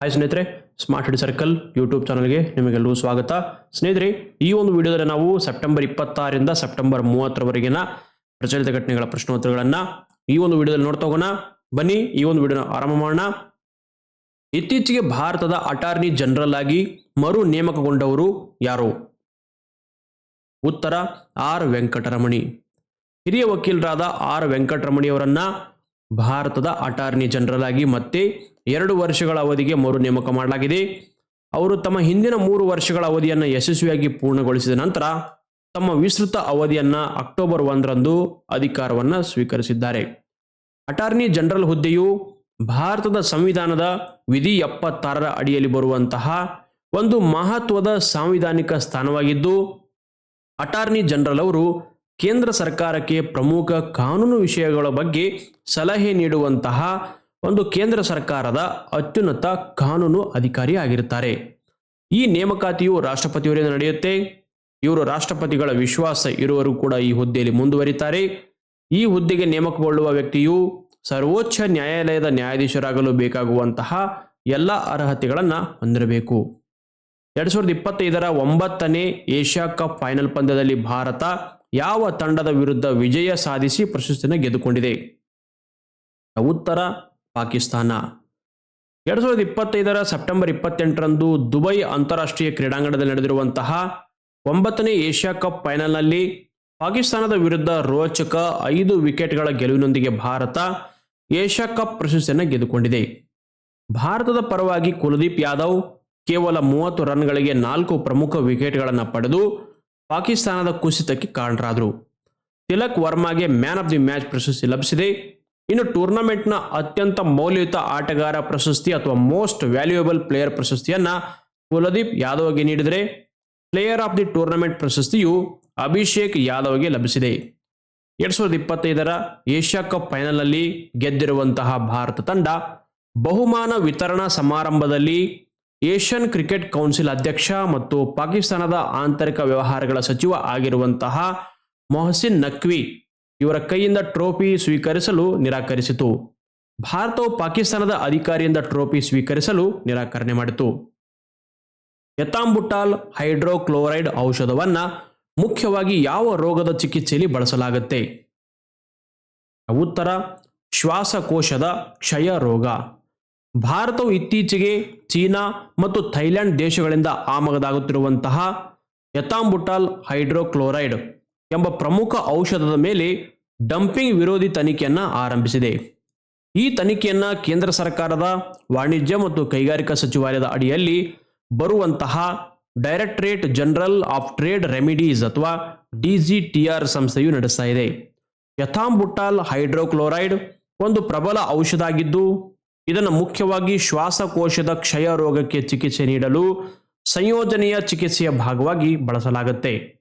Hi ಸ್ನೇಹಿತರೆ smart ಹಿಡ್ circle YouTube ಚಾನಲ್ಗೆ ನಿಮಗೆಲ್ಲರೂ ಸ್ವಾಗತ. ಸ್ನೇಹಿತರೆ, ಈ ಒಂದು ವಿಡಿಯೋದಲ್ಲಿ ನಾವು ಸೆಪ್ಟೆಂಬರ್ ಇಪ್ಪತ್ತಾರರಿಂದ ಸೆಪ್ಟೆಂಬರ್ ಮೂವತ್ತರವರೆಗಿನ ಪ್ರಚಲಿತ ಘಟನೆಗಳ ಪ್ರಶ್ನೋತ್ತರಗಳನ್ನು ಈ ಒಂದು ವಿಡಿಯೋದಲ್ಲಿ ನೋಡ್ತಾ ಹೋಗೋಣ. ಬನ್ನಿ, ಈ ಒಂದು ವಿಡಿಯೋನ ಆರಂಭ ಮಾಡೋಣ. ಇತ್ತೀಚೆಗೆ ಭಾರತದ ಅಟಾರ್ನಿ ಜನರಲ್ ಆಗಿ ಮರು ನೇಮಕಗೊಂಡವರು ಯಾರು? ಉತ್ತರ, ಆರ್ ವೆಂಕಟರಮಣಿ. ಹಿರಿಯ ವಕೀಲರಾದ ಆರ್ ವೆಂಕಟರಮಣಿ ಅವರನ್ನ ಭಾರತದ ಅಟಾರ್ನಿ ಜನರಲ್ ಆಗಿ ಮತ್ತೆ ಎರಡು ವರ್ಷಗಳ ಅವಧಿಗೆ ಮರು ನೇಮಕ ಮಾಡಲಾಗಿದೆ. ಅವರು ತಮ್ಮ ಹಿಂದಿನ ಮೂರು ವರ್ಷಗಳ ಅವಧಿಯನ್ನು ಯಶಸ್ವಿಯಾಗಿ ಪೂರ್ಣಗೊಳಿಸಿದ ನಂತರ ತಮ್ಮ ವಿಸ್ತೃತ ಅವಧಿಯನ್ನ ಅಕ್ಟೋಬರ್ ಒಂದರಂದು ಅಧಿಕಾರವನ್ನು ಸ್ವೀಕರಿಸಿದ್ದಾರೆ. ಅಟಾರ್ನಿ ಜನರಲ್ ಹುದ್ದೆಯು ಭಾರತದ ಸಂವಿಧಾನದ ವಿಧಿ ಎಪ್ಪತ್ತಾರರ ಅಡಿಯಲ್ಲಿ ಬರುವಂತಹ ಒಂದು ಮಹತ್ವದ ಸಾಂವಿಧಾನಿಕ ಸ್ಥಾನವಾಗಿದ್ದು, ಅಟಾರ್ನಿ ಜನರಲ್ ಅವರು ಕೇಂದ್ರ ಸರ್ಕಾರಕ್ಕೆ ಪ್ರಮುಖ ಕಾನೂನು ವಿಷಯಗಳ ಬಗ್ಗೆ ಸಲಹೆ ನೀಡುವಂತಹ ಒಂದು ಕೇಂದ್ರ ಸರ್ಕಾರದ ಅತ್ಯುನ್ನತ ಕಾನೂನು ಅಧಿಕಾರಿ ಆಗಿರುತ್ತಾರೆ. ಈ ನೇಮಕಾತಿಯು ರಾಷ್ಟ್ರಪತಿಯವರಿಂದ ನಡೆಯುತ್ತೆ. ಇವರು ರಾಷ್ಟ್ರಪತಿಗಳ ವಿಶ್ವಾಸ ಇರುವರು ಕೂಡ ಈ ಹುದ್ದೆಯಲ್ಲಿ ಮುಂದುವರಿತಾರೆ. ಈ ಹುದ್ದೆಗೆ ನೇಮಕಗೊಳ್ಳುವ ವ್ಯಕ್ತಿಯು ಸರ್ವೋಚ್ಚ ನ್ಯಾಯಾಲಯದ ನ್ಯಾಯಾಧೀಶರಾಗಲು ಬೇಕಾಗುವಂತಹ ಎಲ್ಲ ಅರ್ಹತೆಗಳನ್ನು ಹೊಂದಿರಬೇಕು. ಎರಡ್ ಸಾವಿರದ ಇಪ್ಪತ್ತೈದರ ಒಂಬತ್ತನೇ ಏಷ್ಯಾ ಕಪ್ ಫೈನಲ್ ಪಂದ್ಯದಲ್ಲಿ ಭಾರತ ಯಾವ ತಂಡದ ವಿರುದ್ಧ ವಿಜಯ ಸಾಧಿಸಿ ಪ್ರಶಸ್ತಿಯನ್ನು ಗೆದ್ದುಕೊಂಡಿದೆ. ಉತ್ತರ ಪಾಕಿಸ್ತಾನ. ಎರಡ್ ಸಾವಿರದ ಇಪ್ಪತ್ತೈದರ ಸೆಪ್ಟೆಂಬರ್ ಇಪ್ಪತ್ತೆಂಟರಂದು ದುಬೈ ಅಂತಾರಾಷ್ಟ್ರೀಯ ಕ್ರೀಡಾಂಗಣದಲ್ಲಿ ನಡೆದಿರುವಂತಹ ಒಂಬತ್ತನೇ ಏಷ್ಯಾ ಕಪ್ ಫೈನಲ್ನಲ್ಲಿ ಪಾಕಿಸ್ತಾನದ ವಿರುದ್ಧ ರೋಚಕ ಐದು ವಿಕೆಟ್ಗಳ ಗೆಲುವಿನೊಂದಿಗೆ ಭಾರತ ಏಷ್ಯಾ ಕಪ್ ಪ್ರಶಸ್ತಿಯನ್ನು ಗೆದ್ದುಕೊಂಡಿದೆ. ಭಾರತದ ಪರವಾಗಿ ಕುಲದೀಪ್ ಯಾದವ್ ಕೇವಲ ಮೂವತ್ತು ರನ್ಗಳಿಗೆ ನಾಲ್ಕು ಪ್ರಮುಖ ವಿಕೆಟ್ಗಳನ್ನು ಪಡೆದು ಪಾಕಿಸ್ತಾನದ ಕುಸಿತಕ್ಕೆ ಕಾರಣರಾದರು. ತಿಲಕ್ ವರ್ಮಾಗೆ ಮ್ಯಾನ್ ಆಫ್ ದಿ ಮ್ಯಾಚ್ ಪ್ರಶಸ್ತಿ ಲಭಿಸಿದೆ. ಇನ್ನು ಟೂರ್ನಮೆಂಟ್ನ ಅತ್ಯಂತ ಮೌಲ್ಯಯುತ ಆಟಗಾರ ಪ್ರಶಸ್ತಿ ಅಥವಾ ಮೋಸ್ಟ್ ವ್ಯಾಲ್ಯೂಯಬಲ್ ಪ್ಲೇಯರ್ ಪ್ರಶಸ್ತಿಯನ್ನ ಕುಲದೀಪ್ ಯಾದವ್ಗೆ ನೀಡಿದರೆ ಪ್ಲೇಯರ್ ಆಫ್ ದಿ ಟೂರ್ನಮೆಂಟ್ ಪ್ರಶಸ್ತಿಯು ಅಭಿಷೇಕ್ ಯಾದವ್ಗೆ ಲಭಿಸಿದೆ. ಎರಡ್ ಸಾವಿರದ ಇಪ್ಪತ್ತೈದರ ಏಷ್ಯಾ ಕಪ್ ಫೈನಲ್ನಲ್ಲಿ ಗೆದ್ದಿರುವಂತಹ ಭಾರತ ತಂಡ ಬಹುಮಾನ ವಿತರಣಾ ಸಮಾರಂಭದಲ್ಲಿ ಏಷ್ಯನ್ ಕ್ರಿಕೆಟ್ ಕೌನ್ಸಿಲ್ ಅಧ್ಯಕ್ಷ ಮತ್ತು ಪಾಕಿಸ್ತಾನದ ಆಂತರಿಕ ವ್ಯವಹಾರಗಳ ಸಚಿವ ಆಗಿರುವಂತಹ ಮೊಹಸಿನ್ ನಕ್ವಿ ಇವರ ಕೈಯಿಂದ ಟ್ರೋಫಿ ಸ್ವೀಕರಿಸಲು ನಿರಾಕರಿಸಿತು. ಭಾರತವು ಪಾಕಿಸ್ತಾನದ ಅಧಿಕಾರಿಯಿಂದ ಟ್ರೋಫಿ ಸ್ವೀಕರಿಸಲು ನಿರಾಕರಣೆ ಮಾಡಿತು. ಎತಾಂಬುಟಾಲ್ ಹೈಡ್ರೋಕ್ಲೋರೈಡ್ ಔಷಧವನ್ನ ಮುಖ್ಯವಾಗಿ ಯಾವ ರೋಗದ ಚಿಕಿತ್ಸೆಯಲ್ಲಿ ಬಳಸಲಾಗುತ್ತೆ? ಉತ್ತರ, ಶ್ವಾಸಕೋಶದ ಕ್ಷಯ ರೋಗ. ಭಾರತವು ಇತ್ತೀಚೆಗೆ ಚೀನಾ ಮತ್ತು ಥೈಲ್ಯಾಂಡ್ ದೇಶಗಳಿಂದ ಆಮಗದಾಗುತ್ತಿರುವಂತಹ ಎತಾಂಬುಟಾಲ್ ಹೈಡ್ರೋಕ್ಲೋರೈಡ್ ಎಂಬ ಪ್ರಮುಖ ಔಷಧದ ಮೇಲೆ ಡಂಪಿಂಗ್ ವಿರೋಧಿ ತನಿಖೆಯನ್ನು ಆರಂಭಿಸಿದೆ. ಈ ತನಿಖೆಯನ್ನು ಕೇಂದ್ರ ಸರ್ಕಾರದ ವಾಣಿಜ್ಯ ಮತ್ತು ಕೈಗಾರಿಕಾ ಸಚಿವಾಲಯದ ಅಡಿಯಲ್ಲಿ ಬರುವಂತಹ directorate general of trade remedies ಅಥವಾ ಡಿಜಿಟಿಆರ್ ಸಂಸ್ಥೆಯು ನಡೆಸ್ತಾ ಇದೆ. ಯಥಾಂಬುಟಾಲ್ ಹೈಡ್ರೋಕ್ಲೋರೈಡ್ ಒಂದು ಪ್ರಬಲ ಔಷಧ ಆಗಿದ್ದು ಇದನ್ನು ಮುಖ್ಯವಾಗಿ ಶ್ವಾಸಕೋಶದ ಕ್ಷಯ ರೋಗಕ್ಕೆ ಚಿಕಿತ್ಸೆ ನೀಡಲು ಸಂಯೋಜನೆಯ ಚಿಕಿತ್ಸೆಯ ಭಾಗವಾಗಿ ಬಳಸಲಾಗುತ್ತೆ.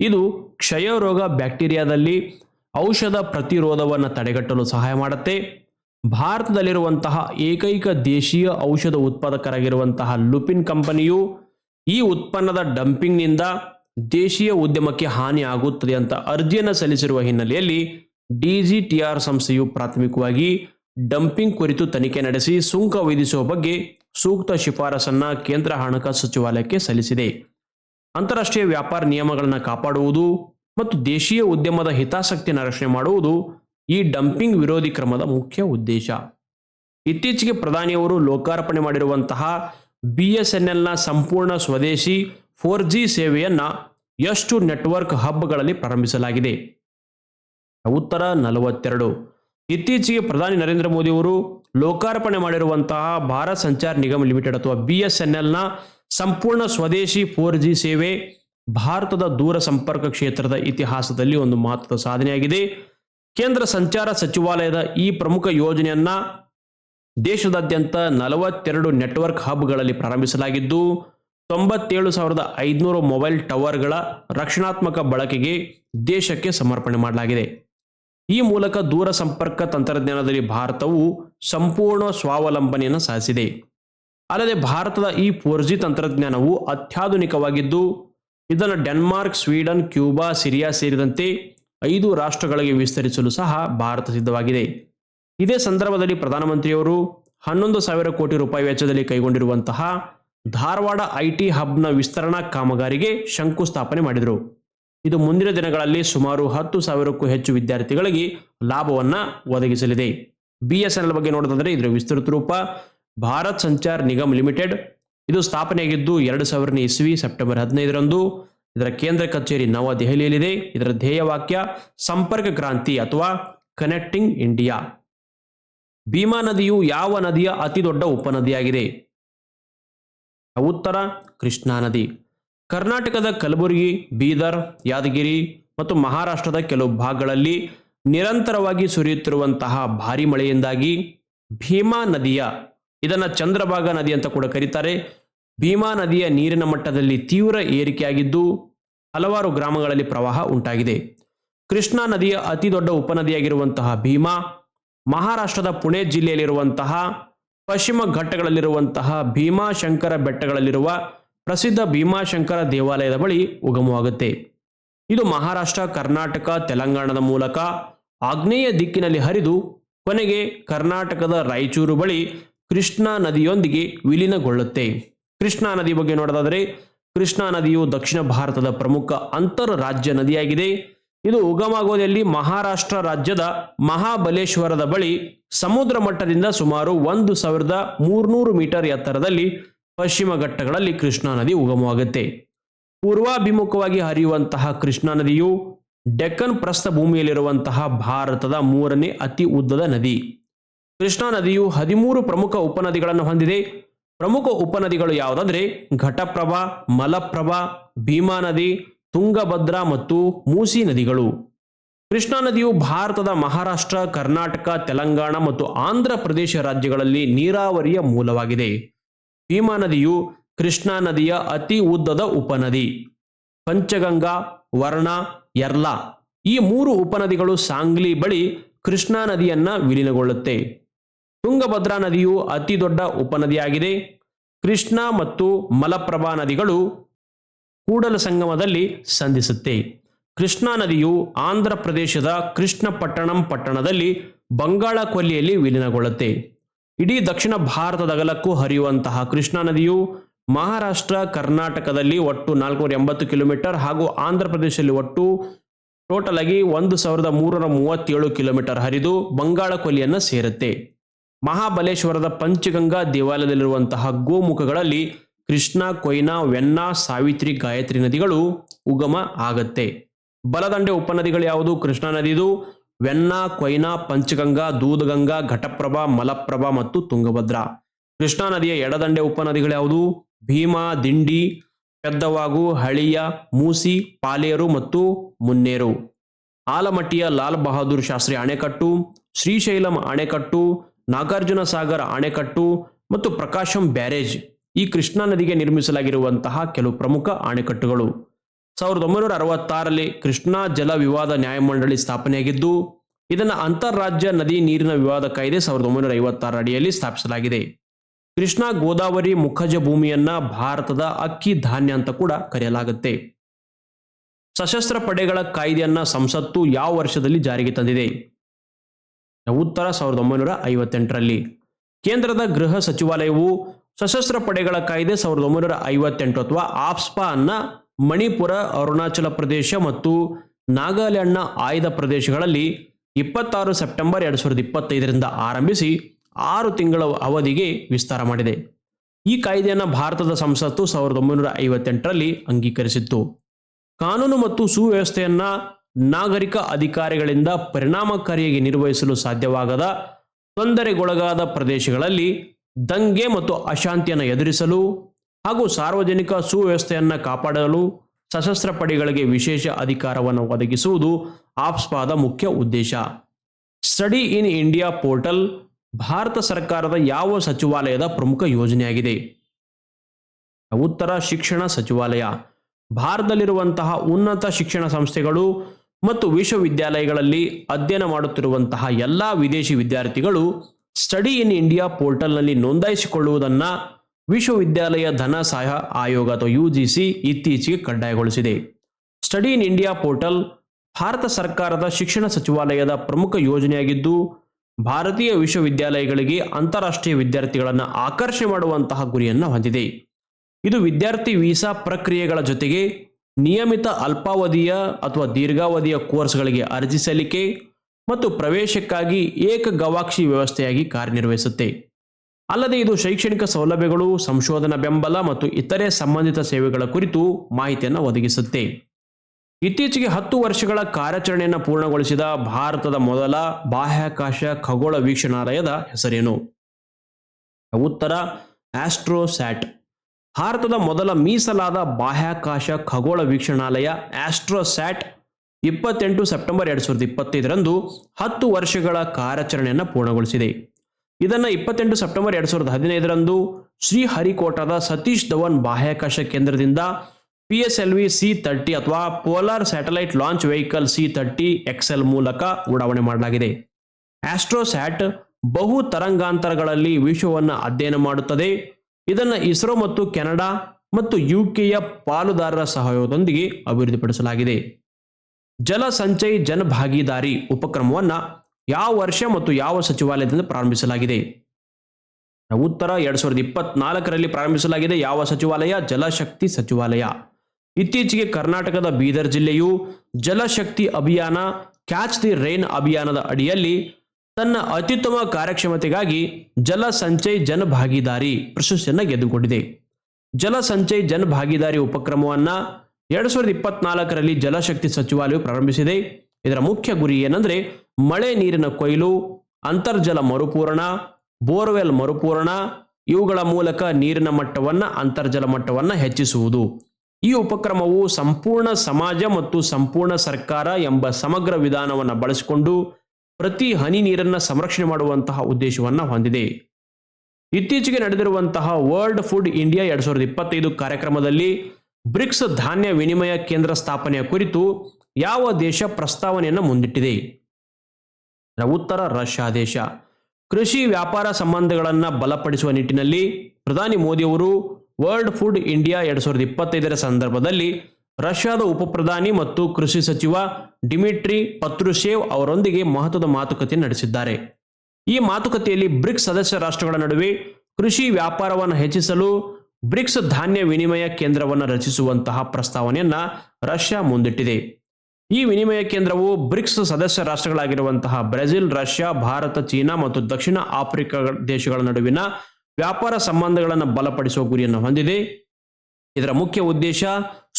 ಇದು ಕ್ಷಯ ರೋಗ ಬ್ಯಾಕ್ಟೀರಿಯಾದಲ್ಲಿ ಔಷಧ ಪ್ರತಿರೋಧವನ್ನು ತಡೆಗಟ್ಟಲು ಸಹಾಯ ಮಾಡುತ್ತೆ. ಭಾರತದಲ್ಲಿರುವಂತಹ ಏಕೈಕ ದೇಶೀಯ ಔಷಧ ಉತ್ಪಾದಕರಾಗಿರುವಂತಹ ಲುಪಿನ್ ಕಂಪನಿಯು ಈ ಉತ್ಪನ್ನದ ಡಂಪಿಂಗ್ನಿಂದ ದೇಶೀಯ ಉದ್ಯಮಕ್ಕೆ ಹಾನಿ ಆಗುತ್ತದೆ ಅಂತ ಅರ್ಜಿಯನ್ನು ಸಲ್ಲಿಸಿರುವ ಹಿನ್ನೆಲೆಯಲ್ಲಿ ಡಿಜಿಟಿಆರ್ ಸಂಸ್ಥೆಯು ಪ್ರಾಥಮಿಕವಾಗಿ ಡಂಪಿಂಗ್ ಕುರಿತು ತನಿಖೆ ನಡೆಸಿ ಸುಂಕ ವಿಧಿಸುವ ಬಗ್ಗೆ ಸೂಕ್ತ ಶಿಫಾರಸನ್ನ ಕೇಂದ್ರ ಹಣಕಾಸು ಸಚಿವಾಲಯಕ್ಕೆ ಸಲ್ಲಿಸಿದೆ. ಅಂತಾರಾಷ್ಟ್ರೀಯ ವ್ಯಾಪಾರ ನಿಯಮಗಳನ್ನು ಕಾಪಾಡುವುದು ಮತ್ತು ದೇಶೀಯ ಉದ್ಯಮದ ಹಿತಾಸಕ್ತಿಯನ್ನು ರಕ್ಷಣೆ ಮಾಡುವುದು ಈ ಡಂಪಿಂಗ್ ವಿರೋಧಿ ಕ್ರಮದ ಮುಖ್ಯ ಉದ್ದೇಶ. ಇತ್ತೀಚೆಗೆ ಪ್ರಧಾನಿಯವರು ಲೋಕಾರ್ಪಣೆ ಮಾಡಿರುವಂತಹ ಬಿ ಎಸ್ ಸಂಪೂರ್ಣ ಸ್ವದೇಶಿ ಫೋರ್ ಜಿ ಸೇವೆಯನ್ನು ಎಷ್ಟು ನೆಟ್ವರ್ಕ್ ಹಬ್ಗಳಲ್ಲಿ ಪ್ರಾರಂಭಿಸಲಾಗಿದೆ. ಉತ್ತರ ನಲವತ್ತೆರಡು. ಇತ್ತೀಚೆಗೆ ಪ್ರಧಾನಿ ನರೇಂದ್ರ ಮೋದಿಯವರು ಲೋಕಾರ್ಪಣೆ ಮಾಡಿರುವಂತಹ ಭಾರತ್ ಸಂಚಾರ್ ನಿಗಮ್ ಲಿಮಿಟೆಡ್ ಅಥವಾ ಬಿ ಎಸ್ ಸಂಪೂರ್ಣ ಸ್ವದೇಶಿ ಫೋರ್ ಜಿ ಸೇವೆ ಭಾರತದ ದೂರ ಸಂಪರ್ಕ ಕ್ಷೇತ್ರದ ಇತಿಹಾಸದಲ್ಲಿ ಒಂದು ಮಹತ್ವದ ಸಾಧನೆಯಾಗಿದೆ. ಕೇಂದ್ರ ಸಂಚಾರ ಸಚಿವಾಲಯದ ಈ ಪ್ರಮುಖ ಯೋಜನೆಯನ್ನ ದೇಶದಾದ್ಯಂತ ನಲವತ್ತೆರಡು ನೆಟ್ವರ್ಕ್ ಹಬ್ಗಳಲ್ಲಿ ಪ್ರಾರಂಭಿಸಲಾಗಿದ್ದು, ತೊಂಬತ್ತೇಳು ಸಾವಿರದ ಐದುನೂರು ಮೊಬೈಲ್ ಟವರ್ಗಳ ರಕ್ಷಣಾತ್ಮಕ ಬಳಕೆಗೆ ದೇಶಕ್ಕೆ ಸಮರ್ಪಣೆ ಮಾಡಲಾಗಿದೆ. ಈ ಮೂಲಕ ದೂರ ಸಂಪರ್ಕ ತಂತ್ರಜ್ಞಾನದಲ್ಲಿ ಭಾರತವು ಸಂಪೂರ್ಣ ಸ್ವಾವಲಂಬನೆಯನ್ನು ಸಾಧಿಸಿದೆ. ಅಲ್ಲದೆ ಭಾರತದ ಈ ಫೋರ್ ಜಿ ತಂತ್ರಜ್ಞಾನವು ಅತ್ಯಾಧುನಿಕವಾಗಿದ್ದು, ಇದನ್ನು ಡೆನ್ಮಾರ್ಕ್, ಸ್ವೀಡನ್, ಕ್ಯೂಬಾ, ಸಿರಿಯಾ ಸೇರಿದಂತೆ ಐದು ರಾಷ್ಟ್ರಗಳಿಗೆ ವಿಸ್ತರಿಸಲು ಸಹ ಭಾರತ ಸಿದ್ಧವಾಗಿದೆ. ಇದೇ ಸಂದರ್ಭದಲ್ಲಿ ಪ್ರಧಾನಮಂತ್ರಿಯವರು ಹನ್ನೊಂದು ಸಾವಿರ ಕೋಟಿ ರೂಪಾಯಿ ವೆಚ್ಚದಲ್ಲಿ ಕೈಗೊಂಡಿರುವಂತಹ ಧಾರವಾಡ ಐಟಿ ಹಬ್ನ ವಿಸ್ತರಣಾ ಕಾಮಗಾರಿಗೆ ಶಂಕುಸ್ಥಾಪನೆ ಮಾಡಿದರು. ಇದು ಮುಂದಿನ ದಿನಗಳಲ್ಲಿ ಸುಮಾರು ಹತ್ತು ಸಾವಿರಕ್ಕೂ ಹೆಚ್ಚು ವಿದ್ಯಾರ್ಥಿಗಳಿಗೆ ಲಾಭವನ್ನು ಒದಗಿಸಲಿದೆ. ಬಿ ಬಗ್ಗೆ ನೋಡೋದಾದ್ರೆ ಇದರ ವಿಸ್ತೃತ ರೂಪ ಭಾರತ್ ಸಂಚಾರ್ ನಿಗಮ್ ಲಿಮಿಟೆಡ್. ಇದು ಸ್ಥಾಪನೆಯಾಗಿದ್ದು ಎರಡು ಸಾವಿರನೇ ಇಸ್ವಿ ಸೆಪ್ಟೆಂಬರ್ ಹದಿನೈದರಂದು. ಇದರ ಕೇಂದ್ರ ಕಚೇರಿ ನವದೆಹಲಿಯಲ್ಲಿದೆ. ಇದರ ಧ್ಯೇಯವಾಕ್ಯ ಸಂಪರ್ಕ ಕ್ರಾಂತಿ ಅಥವಾ ಕನೆಕ್ಟಿಂಗ್ ಇಂಡಿಯಾ ಭೀಮಾ ನದಿಯು ಯಾವ ನದಿಯ ಅತಿ ದೊಡ್ಡ ಉಪನದಿಯಾಗಿದೆ? ಉತ್ತರ, ಕೃಷ್ಣಾ ನದಿ. ಕರ್ನಾಟಕದ ಕಲಬುರಗಿ, ಬೀದರ್, ಯಾದಗಿರಿ ಮತ್ತು ಮಹಾರಾಷ್ಟ್ರದ ಕೆಲವು ಭಾಗಗಳಲ್ಲಿ ನಿರಂತರವಾಗಿ ಸುರಿಯುತ್ತಿರುವಂತಹ ಭಾರಿ ಮಳೆಯಿಂದಾಗಿ ಭೀಮಾ ನದಿಯ ಇದನ್ನು ಚಂದ್ರಭಾಗ ನದಿ ಅಂತ ಕೂಡ ಕರೀತಾರೆ. ಭೀಮಾ ನದಿಯ ನೀರಿನ ಮಟ್ಟದಲ್ಲಿ ತೀವ್ರ ಏರಿಕೆಯಾಗಿದ್ದು ಹಲವಾರು ಗ್ರಾಮಗಳಲ್ಲಿ ಪ್ರವಾಹ ಉಂಟಾಗಿದೆ. ಕೃಷ್ಣಾ ನದಿಯ ಅತಿ ದೊಡ್ಡ ಉಪನದಿಯಾಗಿರುವಂತಹ ಭೀಮಾ, ಮಹಾರಾಷ್ಟ್ರದ ಪುಣೆ ಜಿಲ್ಲೆಯಲ್ಲಿರುವಂತಹ, ಪಶ್ಚಿಮ ಘಟ್ಟಗಳಲ್ಲಿರುವಂತಹ ಭೀಮಾಶಂಕರ ಬೆಟ್ಟಗಳಲ್ಲಿರುವ ಪ್ರಸಿದ್ಧ ಭೀಮಾಶಂಕರ ದೇವಾಲಯದ ಬಳಿ ಉಗಮವಾಗುತ್ತೆ. ಇದು ಮಹಾರಾಷ್ಟ್ರ, ಕರ್ನಾಟಕ, ತೆಲಂಗಾಣದ ಮೂಲಕ ಆಗ್ನೇಯ ದಿಕ್ಕಿನಲ್ಲಿ ಹರಿದು ಕೊನೆಗೆ ಕರ್ನಾಟಕದ ರಾಯಚೂರು ಬಳಿ ಕೃಷ್ಣಾ ನದಿಯೊಂದಿಗೆ ವಿಲೀನಗೊಳ್ಳುತ್ತೆ. ಕೃಷ್ಣಾ ನದಿ ಬಗ್ಗೆ ನೋಡೋದಾದರೆ, ಕೃಷ್ಣಾ ನದಿಯು ದಕ್ಷಿಣ ಭಾರತದ ಪ್ರಮುಖ ಅಂತರ್ ರಾಜ್ಯ ನದಿಯಾಗಿದೆ. ಇದು ಉಗಮಾಗೋದಲ್ಲಿ ಮಹಾರಾಷ್ಟ್ರ ರಾಜ್ಯದ ಮಹಾಬಲೇಶ್ವರದ ಬಳಿ ಸಮುದ್ರ ಮಟ್ಟದಿಂದ ಸುಮಾರು ಒಂದು ಸಾವಿರದ ಮೂರ್ನೂರು ಮೀಟರ್ ಎತ್ತರದಲ್ಲಿ ಪಶ್ಚಿಮ ಘಟ್ಟಗಳಲ್ಲಿ ಕೃಷ್ಣಾ ನದಿ ಉಗಮವಾಗುತ್ತೆ. ಪೂರ್ವಾಭಿಮುಖವಾಗಿ ಹರಿಯುವಂತಹ ಕೃಷ್ಣಾ ನದಿಯು ಡೆಕ್ಕನ್ ಪ್ರಸ್ಥಭೂಮಿಯಲ್ಲಿರುವಂತಹ ಭಾರತದ ಮೂರನೇ ಅತಿ ಉದ್ದದ ನದಿ. ಕೃಷ್ಣಾ ನದಿಯು ಹದಿಮೂರು ಪ್ರಮುಖ ಉಪನದಿಗಳನ್ನು ಹೊಂದಿದೆ. ಪ್ರಮುಖ ಉಪನದಿಗಳು ಯಾವುದಂದ್ರೆ ಘಟಪ್ರಭಾ, ಮಲಪ್ರಭಾ, ಭೀಮಾ ನದಿ, ತುಂಗಭದ್ರಾ ಮತ್ತು ಮೂಸಿ ನದಿಗಳು. ಕೃಷ್ಣಾ ನದಿಯು ಭಾರತದ ಮಹಾರಾಷ್ಟ್ರ, ಕರ್ನಾಟಕ, ತೆಲಂಗಾಣ ಮತ್ತು ಆಂಧ್ರ ಪ್ರದೇಶ ರಾಜ್ಯಗಳಲ್ಲಿ ನೀರಾವರಿಯ ಮೂಲವಾಗಿದೆ. ಭೀಮಾ ನದಿಯು ಕೃಷ್ಣಾ ನದಿಯ ಅತಿ ಉದ್ದದ ಉಪನದಿ. ಪಂಚಗಂಗಾ, ವರ್ಣ, ಯರ್ಲಾ ಈ ಮೂರು ಉಪನದಿಗಳು ಸಾಂಗ್ಲಿ ಬಳಿ ಕೃಷ್ಣಾ ನದಿಯನ್ನ ವಿಲೀನಗೊಳ್ಳುತ್ತೆ. ತುಂಗಭದ್ರಾ ನದಿಯು ಅತಿ ದೊಡ್ಡ ಉಪನದಿಯಾಗಿದೆ. ಕೃಷ್ಣಾ ಮತ್ತು ಮಲಪ್ರಭಾ ನದಿಗಳು ಕೂಡಲ ಸಂಗಮದಲ್ಲಿ ಸಂಧಿಸುತ್ತೆ. ಕೃಷ್ಣಾ ನದಿಯು ಆಂಧ್ರ ಪ್ರದೇಶದ ಕೃಷ್ಣಪಟ್ಟಣಂ ಪಟ್ಟಣದಲ್ಲಿ ಬಂಗಾಳ ಕೊಲ್ಲಿಯಲ್ಲಿ ವಿಲೀನಗೊಳ್ಳುತ್ತೆ. ಇಡೀ ದಕ್ಷಿಣ ಭಾರತದ ಅಗಲಕ್ಕೂ ಹರಿಯುವಂತಹ ಕೃಷ್ಣಾ ನದಿಯು ಮಹಾರಾಷ್ಟ್ರ, ಕರ್ನಾಟಕದಲ್ಲಿ ಒಟ್ಟು ನಾಲ್ಕುನೂರ ಎಂಬತ್ತು ಕಿಲೋಮೀಟರ್ ಹಾಗೂ ಆಂಧ್ರ ಪ್ರದೇಶದಲ್ಲಿ ಒಟ್ಟು ಟೋಟಲ್ ಆಗಿ ಒಂದು ಸಾವಿರದ ಮೂರರ ಮೂವತ್ತೇಳು ಕಿಲೋಮೀಟರ್ ಹರಿದು ಬಂಗಾಳ ಕೊಲ್ಲಿಯನ್ನು ಸೇರುತ್ತೆ. ಮಹಾಬಲೇಶ್ವರದ ಪಂಚಗಂಗಾ ದೇವಾಲಯದಲ್ಲಿರುವಂತಹ ಗೋಮುಖಗಳಲ್ಲಿ ಕೃಷ್ಣ, ಕೊಯ್ನಾ, ವೆನ್ನಾ, ಸಾವಿತ್ರಿ, ಗಾಯತ್ರಿ ನದಿಗಳು ಉಗಮ ಆಗತ್ತೆ. ಬಲದಂಡೆ ಉಪನದಿಗಳು ಯಾವುದು? ಕೃಷ್ಣಾ ನದಿದು. ವೆನ್ನಾ, ಕೊಯ್ನಾ, ಪಂಚಗಂಗಾ, ದೂದಗಂಗಾ, ಘಟಪ್ರಭಾ, ಮಲಪ್ರಭಾ ಮತ್ತು ತುಂಗಭದ್ರಾ. ಕೃಷ್ಣಾ ನದಿಯ ಎಡದಂಡೆ ಉಪನದಿಗಳು ಯಾವುದು? ಭೀಮಾ, ದಿಂಡಿ, ಪೆದ್ದವಾಗು, ಹಳಿಯ, ಮೂಸಿ, ಪಾಲೇರು ಮತ್ತು ಮುನ್ನೇರು. ಆಲಮಟ್ಟಿಯ ಲಾಲ್ ಬಹದ್ದೂರ್ ಶಾಸ್ತ್ರಿ ಅಣೆಕಟ್ಟು ಶ್ರೀಶೈಲಂ ಅಣೆಕಟ್ಟು ನಾಗಾರ್ಜುನ ಸಾಗರ್ ಅಣೆಕಟ್ಟು ಮತ್ತು ಪ್ರಕಾಶಂ ಬ್ಯಾರೇಜ್ ಈ ಕೃಷ್ಣಾ ನದಿಗೆ ನಿರ್ಮಿಸಲಾಗಿರುವಂತಹ ಕೆಲವು ಪ್ರಮುಖ ಅಣೆಕಟ್ಟುಗಳು ಸಾವಿರದ ಒಂಬೈನೂರ ಅರವತ್ತಾರರಲ್ಲಿ ಕೃಷ್ಣಾ ಜಲ ವಿವಾದ ನ್ಯಾಯಮಂಡಳಿ ಸ್ಥಾಪನೆಯಾಗಿದ್ದು, ಇದನ್ನು ಅಂತಾರಾಜ್ಯ ನದಿ ನೀರಿನ ವಿವಾದ ಕಾಯ್ದೆ ಸಾವಿರದ ಒಂಬೈನೂರ ಐವತ್ತಾರ ಅಡಿಯಲ್ಲಿ ಸ್ಥಾಪಿಸಲಾಗಿದೆ. ಕೃಷ್ಣಾ ಗೋದಾವರಿ ಮುಖಜ ಭೂಮಿಯನ್ನ ಭಾರತದ ಅಕ್ಕಿ ಧಾನ್ಯ ಅಂತ ಕೂಡ ಕರೆಯಲಾಗುತ್ತೆ. ಸಶಸ್ತ್ರ ಪಡೆಗಳ ಕಾಯ್ದೆಯನ್ನ ಸಂಸತ್ತು ಯಾವ ವರ್ಷದಲ್ಲಿ ಜಾರಿಗೆ ತಂದಿದೆ? ಉತ್ತರ ಸಾವಿರದ ಒಂಬೈನೂರ ಐವತ್ತೆಂಟರಲ್ಲಿ. ಕೇಂದ್ರದ ಗೃಹ ಸಚಿವಾಲಯವು ಸಶಸ್ತ್ರ ಪಡೆಗಳ ಕಾಯ್ದೆ ಸಾವಿರದ ಒಂಬೈನೂರ ಐವತ್ತೆಂಟು ಅಥವಾ ಆಪ್ಸ್ಪಾ ಅನ್ನ ಮಣಿಪುರ, ಅರುಣಾಚಲ ಪ್ರದೇಶ ಮತ್ತು ನಾಗಾಲ್ಯಾಂಡ್ನ ಆಯ್ದ ಪ್ರದೇಶಗಳಲ್ಲಿ ಇಪ್ಪತ್ತಾರು ಸೆಪ್ಟೆಂಬರ್ ಎರಡು ಸಾವಿರದ ಇಪ್ಪತ್ತೈದರಿಂದ ಆರಂಭಿಸಿ ಆರು ತಿಂಗಳ ಅವಧಿಗೆ ವಿಸ್ತಾರ ಮಾಡಿದೆ. ಈ ಕಾಯ್ದೆಯನ್ನು ಭಾರತದ ಸಂಸತ್ತು ಸಾವಿರದ ಒಂಬೈನೂರ ಐವತ್ತೆಂಟರಲ್ಲಿ ಅಂಗೀಕರಿಸಿತ್ತು. ಕಾನೂನು ಮತ್ತು ಸುವ್ಯವಸ್ಥೆಯನ್ನ ನಾಗರಿಕ ಅಧಿಕಾರಿಗಳಿಂದ ಪರಿಣಾಮಕಾರಿಯಾಗಿ ನಿರ್ವಹಿಸಲು ಸಾಧ್ಯವಾಗದ ತೊಂದರೆಗೊಳಗಾದ ಪ್ರದೇಶಗಳಲ್ಲಿ ದಂಗೆ ಮತ್ತು ಅಶಾಂತಿಯನ್ನು ಎದುರಿಸಲು ಹಾಗೂ ಸಾರ್ವಜನಿಕ ಸುವ್ಯವಸ್ಥೆಯನ್ನು ಕಾಪಾಡಲು ಸಶಸ್ತ್ರ ಪಡೆಗಳಿಗೆ ವಿಶೇಷ ಅಧಿಕಾರವನ್ನು ಒದಗಿಸುವುದು ಆಪ್ಸ್ಪಾದ ಮುಖ್ಯ ಉದ್ದೇಶ. Study in India portal Bharat ಸರ್ಕಾರದ ಯಾವ ಸಚಿವಾಲಯದ ಪ್ರಮುಖ ಯೋಜನೆಯಾಗಿದೆ? ಉತ್ತರ ಶಿಕ್ಷಣ ಸಚಿವಾಲಯ. ಭಾರತದಲ್ಲಿರುವಂತಹ ಉನ್ನತ ಶಿಕ್ಷಣ ಸಂಸ್ಥೆಗಳು ಮತ್ತು ವಿಶ್ವವಿದ್ಯಾಲಯಗಳಲ್ಲಿ ಅಧ್ಯಯನ ಮಾಡುತ್ತಿರುವಂತಹ ಎಲ್ಲ ವಿದೇಶಿ ವಿದ್ಯಾರ್ಥಿಗಳು ಸ್ಟಡಿ ಇನ್ ಇಂಡಿಯಾ ಪೋರ್ಟಲ್ನಲ್ಲಿ ನೋಂದಾಯಿಸಿಕೊಳ್ಳುವುದನ್ನು ವಿಶ್ವವಿದ್ಯಾಲಯ ಧನ ಸಹಾಯ ಆಯೋಗ ಅಥವಾ ಯು ಜಿ ಸಿ ಇತ್ತೀಚೆಗೆ ಕಡ್ಡಾಯಗೊಳಿಸಿದೆ. Study in India portal Bharat ಸರ್ಕಾರದ ಶಿಕ್ಷಣ ಸಚಿವಾಲಯದ ಪ್ರಮುಖ ಯೋಜನೆಯಾಗಿದ್ದು, ಭಾರತೀಯ ವಿಶ್ವವಿದ್ಯಾಲಯಗಳಿಗೆ ಅಂತಾರಾಷ್ಟ್ರೀಯ ವಿದ್ಯಾರ್ಥಿಗಳನ್ನು ಆಕರ್ಷಣೆ ಮಾಡುವಂತಹ ಗುರಿಯನ್ನು ಹೊಂದಿದೆ. ಇದು ವಿದ್ಯಾರ್ಥಿ ವೀಸಾ ಪ್ರಕ್ರಿಯೆಗಳ ಜೊತೆಗೆ ನಿಯಮಿತ ಅಲ್ಪಾವಧಿಯ ಅಥವಾ ದೀರ್ಘಾವಧಿಯ ಕೋರ್ಸ್ಗಳಿಗೆ ಅರ್ಜಿ ಸಲ್ಲಿಕೆ ಮತ್ತು ಪ್ರವೇಶಕ್ಕಾಗಿ ಏಕ ಗವಾಕ್ಷಿ ವ್ಯವಸ್ಥೆಯಾಗಿ ಕಾರ್ಯನಿರ್ವಹಿಸುತ್ತೆ. ಅಲ್ಲದೆ ಇದು ಶೈಕ್ಷಣಿಕ ಸೌಲಭ್ಯಗಳು, ಸಂಶೋಧನಾ ಬೆಂಬಲ ಮತ್ತು ಇತರೆ ಸಂಬಂಧಿತ ಸೇವೆಗಳ ಕುರಿತು ಮಾಹಿತಿಯನ್ನು ಒದಗಿಸುತ್ತೆ. ಇತ್ತೀಚೆಗೆ ಹತ್ತು ವರ್ಷಗಳ ಕಾರ್ಯಾಚರಣೆಯನ್ನು ಪೂರ್ಣಗೊಳಿಸಿದ ಭಾರತದ ಮೊದಲ ಬಾಹ್ಯಾಕಾಶ ಖಗೋಳ ವೀಕ್ಷಣಾಲಯದ ಹೆಸರೇನು? ಉತ್ತರ ಆಸ್ಟ್ರೋಸ್ಯಾಟ್. ಭಾರತದ ಮೊದಲ ಮೀಸಲಾದ ಬಾಹ್ಯಾಕಾಶ ಖಗೋಳ ವೀಕ್ಷಣಾಲಯ ಆಸ್ಟ್ರೋಸ್ಯಾಟ್ ಇಪ್ಪತ್ತೆಂಟು ಸೆಪ್ಟೆಂಬರ್ ಎರಡು ಸಾವಿರದ ಇಪ್ಪತ್ತೈದರಂದು ಹತ್ತು ವರ್ಷಗಳ ಕಾರ್ಯಾಚರಣೆಯನ್ನು ಪೂರ್ಣಗೊಳಿಸಿದೆ. ಇದನ್ನು ಇಪ್ಪತ್ತೆಂಟು ಸೆಪ್ಟೆಂಬರ್ ಎರಡು ಸಾವಿರದ ಹದಿನೈದರಂದು ಶ್ರೀಹರಿಕೋಟಾದ ಸತೀಶ್ ಧವನ್ ಬಾಹ್ಯಾಕಾಶ ಕೇಂದ್ರದಿಂದ P S L V C thirty ಅಥವಾ polar satellite launch vehicle C thirty XL ಮೂಲಕ ಉಡಾವಣೆ ಮಾಡಲಾಗಿದೆ. ಆಸ್ಟ್ರೋಸ್ಯಾಟ್ ಬಹು ತರಂಗಾಂತರಗಳಲ್ಲಿ ವಿಶ್ವವನ್ನು ಅಧ್ಯಯನ ಮಾಡುತ್ತದೆ. ಇದನ್ನು ಇಸ್ರೋ ಮತ್ತು ಕೆನಡಾ ಮತ್ತು ಯುಕೆಯ ಪಾಲುದಾರರ ಸಹಯೋಗದೊಂದಿಗೆ ಅಭಿವೃದ್ಧಿಪಡಿಸಲಾಗಿದೆ. ಜಲ ಸಂಚಯ್ ಜನ ಉಪಕ್ರಮವನ್ನು ಯಾವ ವರ್ಷ ಮತ್ತು ಯಾವ ಸಚಿವಾಲಯದಿಂದ ಪ್ರಾರಂಭಿಸಲಾಗಿದೆ? ಉತ್ತರ ಎರಡ್ ಸಾವಿರದ ಇಪ್ಪತ್ನಾಲ್ಕರಲ್ಲಿ ಪ್ರಾರಂಭಿಸಲಾಗಿದೆ ಯಾವ ಸಚಿವಾಲಯ? ಜಲಶಕ್ತಿ ಸಚಿವಾಲಯ. ಇತ್ತೀಚೆಗೆ ಕರ್ನಾಟಕದ ಬೀದರ್ ಜಿಲ್ಲೆಯು ಜಲಶಕ್ತಿ ಅಭಿಯಾನ ಕ್ಯಾಚ್ ದಿ ರೈನ್ ಅಭಿಯಾನದ ಅಡಿಯಲ್ಲಿ ತನ್ನ ಅತ್ಯುತ್ತಮ ಕಾರ್ಯಕ್ಷಮತೆಗಾಗಿ ಜಲ ಸಂಚಯ್ ಜನ ಭಾಗೀದಾರಿ ಪ್ರಶಸ್ತಿಯನ್ನು ಗೆದ್ದುಕೊಂಡಿದೆ. ಜಲ ಸಂಚಯ್ ಜನ ಭಾಗಿದಾರಿ ಉಪಕ್ರಮವನ್ನು ಎರಡು ಸಾವಿರದ ಇಪ್ಪತ್ನಾಲ್ಕರಲ್ಲಿ ಜಲಶಕ್ತಿ ಸಚಿವಾಲಯವು ಪ್ರಾರಂಭಿಸಿದೆ. ಇದರ ಮುಖ್ಯ ಗುರಿ ಏನಂದ್ರೆ ಮಳೆ ನೀರಿನ ಕೊಯ್ಲು, ಅಂತರ್ಜಲ ಮರುಪೂರಣ, ಬೋರ್ವೆಲ್ ಮರುಪೂರಣ, ಇವುಗಳ ಮೂಲಕ ನೀರಿನ ಮಟ್ಟವನ್ನು, ಅಂತರ್ಜಲ ಮಟ್ಟವನ್ನು ಹೆಚ್ಚಿಸುವುದು. ಈ ಉಪಕ್ರಮವು ಸಂಪೂರ್ಣ ಸಮಾಜ ಮತ್ತು ಸಂಪೂರ್ಣ ಸರ್ಕಾರ ಎಂಬ ಸಮಗ್ರ ವಿಧಾನವನ್ನು ಬಳಸಿಕೊಂಡು ಪ್ರತಿ ಹನಿ ನೀರನ್ನು ಸಂರಕ್ಷಣೆ ಮಾಡುವಂತಹ ಉದ್ದೇಶವನ್ನು ಹೊಂದಿದೆ. ಇತ್ತೀಚೆಗೆ ನಡೆದಿರುವಂತಹ ವರ್ಲ್ಡ್ ಫುಡ್ ಇಂಡಿಯಾ ಎರಡ್ ಸಾವಿರದ ಇಪ್ಪತ್ತೈದು ಕಾರ್ಯಕ್ರಮದಲ್ಲಿ ಬ್ರಿಕ್ಸ್ ಧಾನ್ಯ ವಿನಿಮಯ ಕೇಂದ್ರ ಸ್ಥಾಪನೆಯ ಕುರಿತು ಯಾವ ದೇಶ ಪ್ರಸ್ತಾವನೆಯನ್ನು ಮುಂದಿಟ್ಟಿದೆ? ಉತ್ತರ ರಷ್ಯಾ ದೇಶ. ಕೃಷಿ ವ್ಯಾಪಾರ ಸಂಬಂಧಗಳನ್ನು ಬಲಪಡಿಸುವ ನಿಟ್ಟಿನಲ್ಲಿ ಪ್ರಧಾನಿ ಮೋದಿಯವರು ವರ್ಲ್ಡ್ ಫುಡ್ ಇಂಡಿಯಾ ಎರಡ್ ಸಾವಿರದ ಇಪ್ಪತ್ತೈದರ ಸಂದರ್ಭದಲ್ಲಿ ರಷ್ಯಾದ ಉಪ ಪ್ರಧಾನಿ ಮತ್ತು ಕೃಷಿ ಸಚಿವ ಡಿಮಿಟ್ರಿ ಪತ್ರುಶೇವ್ ಅವರೊಂದಿಗೆ ಮಹತ್ವದ ಮಾತುಕತೆ ನಡೆಸಿದ್ದಾರೆ. ಈ ಮಾತುಕತೆಯಲ್ಲಿ ಬ್ರಿಕ್ಸ್ ಸದಸ್ಯ ರಾಷ್ಟ್ರಗಳ ನಡುವೆ ಕೃಷಿ ವ್ಯಾಪಾರವನ್ನು ಹೆಚ್ಚಿಸಲು ಬ್ರಿಕ್ಸ್ ಧಾನ್ಯ ವಿನಿಮಯ ಕೇಂದ್ರವನ್ನು ರಚಿಸುವಂತಹ ಪ್ರಸ್ತಾವನೆಯನ್ನ ರಷ್ಯಾ ಮುಂದಿಟ್ಟಿದೆ. ಈ ವಿನಿಮಯ ಕೇಂದ್ರವು ಬ್ರಿಕ್ಸ್ ಸದಸ್ಯ ರಾಷ್ಟ್ರಗಳಾಗಿರುವಂತಹ ಬ್ರೆಜಿಲ್, ರಷ್ಯಾ, ಭಾರತ, ಚೀನಾ ಮತ್ತು ದಕ್ಷಿಣ ಆಫ್ರಿಕಾ ದೇಶಗಳ ನಡುವಿನ ವ್ಯಾಪಾರ ಸಂಬಂಧಗಳನ್ನು ಬಲಪಡಿಸುವ ಗುರಿಯನ್ನು ಹೊಂದಿದೆ. ಇದರ ಮುಖ್ಯ ಉದ್ದೇಶ